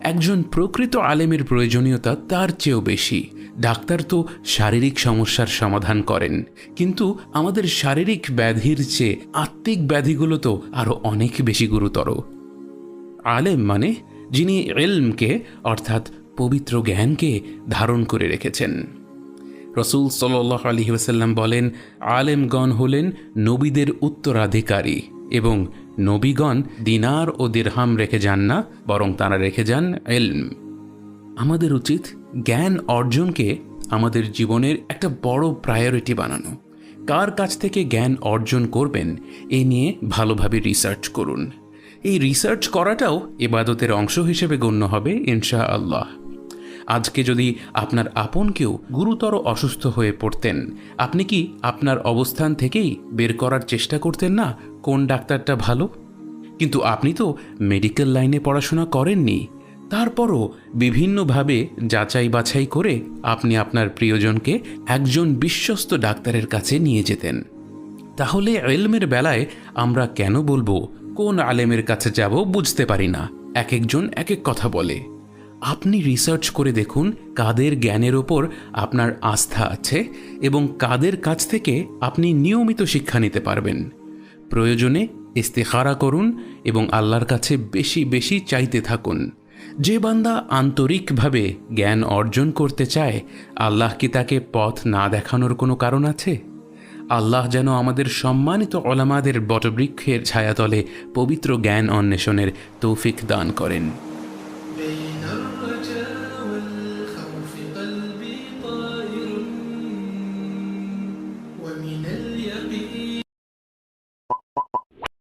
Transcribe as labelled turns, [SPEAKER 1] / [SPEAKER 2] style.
[SPEAKER 1] একজন প্রকৃত আলেমের প্রয়োজনীয়তা তার চেয়েও বেশি। ডাক্তার তো শারীরিক সমস্যার সমাধান করেন। কিন্তু আমাদের শারীরিক ব্যাধির চেয়ে আত্মিক ব্যাধিগুলো তো আরও অনেক বেশি গুরুতর। আলেম মানে যিনি এলমকে অর্থাৎ পবিত্র জ্ঞানকে ধারণ করে রেখেছেন। রসুল সাল্লাহ আলী ওসাল্লাম বলেন, আলেমগণ হলেন নবীদের উত্তরাধিকারী এবং নবীগণ দিনার ও দিরহাম রেখে যান না, বরং তারা রেখে যান এলম আমাদের উচিত জ্ঞান অর্জনকে আমাদের জীবনের একটা বড় প্রায়োরিটি বানানো। কার কাছ থেকে জ্ঞান অর্জন করবেন, এ নিয়ে ভালোভাবে রিসার্চ করুন। এই রিসার্চ করাটাও এবাদতের অংশ হিসেবে গণ্য হবে ইনশা আল্লাহ আজকে যদি আপনার আপন কেউ গুরুতর অসুস্থ হয়ে পড়তেন, আপনি কি আপনার অবস্থান থেকেই বের করার চেষ্টা করতেন না কোন ডাক্তারটা ভালো? কিন্তু আপনি তো মেডিকেল লাইনে পড়াশোনা করেননি, তারপরও বিভিন্নভাবে যাচাই বাছাই করে আপনি আপনার প্রিয়জনকে একজন বিশ্বস্ত ডাক্তারের কাছে নিয়ে যেতেন। তাহলে এলমের বেলায় আমরা কেন বলব, কোন আলেমের কাছে যাব বুঝতে পারি না এক একজন এক এক কথা বলে। আপনি রিসার্চ করে দেখুন কাদের জ্ঞানের ওপর আপনার আস্থা আছে এবং কাদের কাছ থেকে আপনি নিয়মিত শিক্ষা নিতে পারবেন। প্রয়োজনে ইস্তেহারা করুন এবং আল্লাহর কাছে বেশি বেশি চাইতে থাকুন। যে বান্দা আন্তরিকভাবে জ্ঞান অর্জন করতে চায়, আল্লাহ কি তাকে পথ না দেখানোর কোনো কারণ আছে? আল্লাহ যেন আমাদের সম্মানিত অলামাদের বটবৃক্ষের ছায়াতলে পবিত্র জ্ঞান অন্বেষণের তৌফিক দান করেন। بين الرجاء والخوف قلبي طائر ومن اليقين